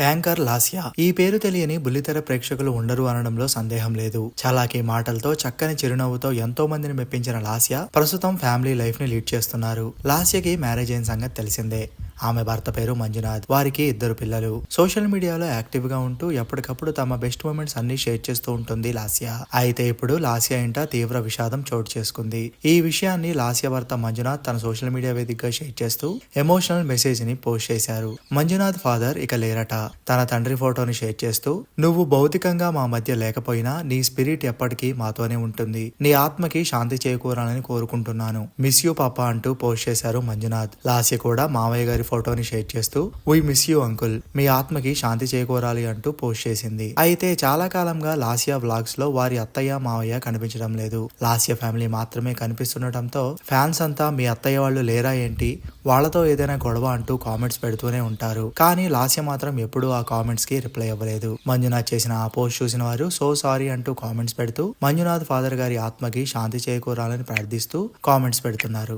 Anchor Lasya ఈ పేరు తెలియని బుల్లితెర ప్రేక్షకులు ఉండరు అనడంలో సందేహం లేదు. చలాకీ మాటలతో చక్కని చిరునవ్వుతో ఎంతో మందిని మెప్పించిన లాస్యా ప్రస్తుతం ఫ్యామిలీ లైఫ్ని లీడ్ చేస్తున్నారు. లాస్యకి మ్యారేజ్ అయిన సంగతి తెలిసిందే. ఆమె భర్త పేరు మంజునాథ్. వారికి ఇద్దరు పిల్లలు. సోషల్ మీడియాలో యాక్టివ్గా ఉంటూ ఎప్పటికప్పుడు తమ బెస్ట్ మూమెంట్స్ అన్ని షేర్ చేస్తూ ఉంటుంది లాస్యా. అయితే ఇప్పుడు లాస్యా ఇంట తీవ్ర విషాదం చోటు చేసుకుంది. ఈ విషయాన్ని లాస్యా భర్త మంజునాథ్ తన సోషల్ మీడియా వేదికగా షేర్ చేస్తూ ఎమోషనల్ మెసేజ్ని పోస్ట్ చేశారు. మంజునాథ్ ఫాదర్ ఇక లేరట. తన తండ్రి ఫోటోని షేర్ చేస్తూ నువ్వు భౌతికంగా మా మధ్య లేకపోయినా నీ స్పిరిట్ ఎప్పటికీ మాతోనే ఉంటుంది. నీ ఆత్మకి శాంతి చేకూరాలని కోరుకుంటున్నాను. మిస్ యూ పాప అంటూ పోస్ట్ చేశారు మంజునాథ్. లాస్య కూడా మామయ్య గారి ఫోటోని షేర్ చేస్తూ వీ మిస్ యూ అంకుల్ మీ ఆత్మకి శాంతి చేకూరాలి అంటూ పోస్ట్ చేసింది. అయితే చాలా కాలంగా లాసియా వ్లాగ్స్లో వారి అత్తయ్య మావయ్య కనిపించడం లేదు. లాస్య ఫ్యామిలీ మాత్రమే కనిపిస్తుండటంతో ఫ్యాన్స్ అంతా మీ అత్తయ్య వాళ్ళు లేరా ఏంటి? వాళ్ళతో ఏదైనా గొడవ అంటూ కామెంట్స్ పెడుతూనే ఉంటారు. కానీ లాస్య మాత్రం ఎప్పుడూ ఆ కామెంట్స్కి రిప్లై ఇవ్వలేదు మంజునాథ్ చేసిన ఆ పోస్ట్ చూసిన వారు సో సారీ అంటూ కామెంట్స్ పెడుతూ మంజునాథ్ ఫాదర్ గారి ఆత్మకి శాంతి చేకూరాలని ప్రార్థిస్తూ కామెంట్స్ పెడుతున్నారు.